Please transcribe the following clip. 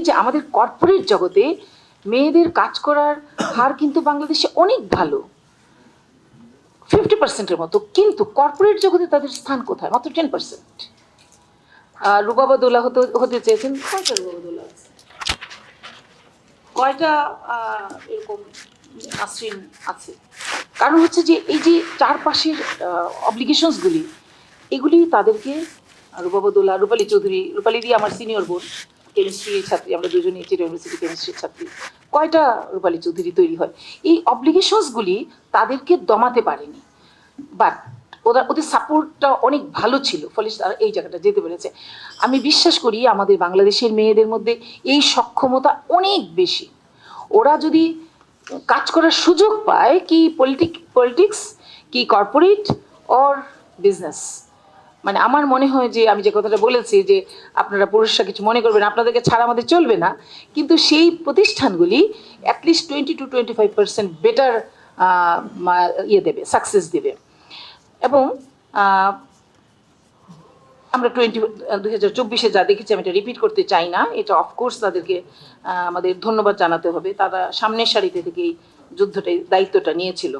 যে আমাদের কর্পোরেট জগতে মেয়েদের কাজ করার হার কিন্তু বাংলাদেশে অনেক ভালো। ফিফটি পার্সেন্টের মতো। কিন্তু কর্পোরেট জগতে তাদের স্থান কোথায়? মাত্র টেন পার্সেন্ট রুবাবাদুল্লাহ হতে হতে চেয়েছেন। কয়টা রুবাবাদুল্লাহ কয়টা এরকম নাসরিন আছে? কারণ হচ্ছে যে এই যে চারপাশের অব্লিগেশনসগুলি এগুলি তাদেরকে রূপাবদুল্লাহ রূপালী চৌধুরী, রূপালী দিয়ে আমার সিনিয়র বোন কেমিস্ট্রি ছাত্রী, আমরা দুজনেই চিটা ইউনিভার্সিটি কেমিস্ট্রির ছাত্রী। কয়টা রূপালী চৌধুরী তৈরি হয়? এই অব্লিগেশনসগুলি তাদেরকে দমাতে পারেনি। বাট ওরা, ওদের সাপোর্টটা অনেক ভালো ছিল, ফলে তারা এই জায়গাটা যেতে পেরেছে। আমি বিশ্বাস করি আমাদের বাংলাদেশের মেয়েদের মধ্যে এই সক্ষমতা অনেক বেশি। ওরা যদি কাজ করার সুযোগ পায়, কি পলিটিক পলিটিক্স কি কর্পোরেট অর বিজনেস মানে আমার মনে হয় যে আমি যে কথাটা বলেছি যে আপনারা পুরুষরা কিছু মনে করবেন, আপনাদেরকে ছাড়া আমাদের চলবে না। কিন্তু সেই প্রতিষ্ঠানগুলি at least twenty two twenty five percent better ইয়ে দেবে সাকসেস দেবে। এবং আমরা টোয়েন্টি দু হাজার চব্বিশে যা দেখেছি, আমি এটা রিপিট করতে চাই না। এটা অফকোর্স তাদেরকে আমাদের ধন্যবাদ জানাতে হবে। তারা সামনের সারিতে থেকে এই যুদ্ধটাই, দায়িত্বটা নিয়েছিল।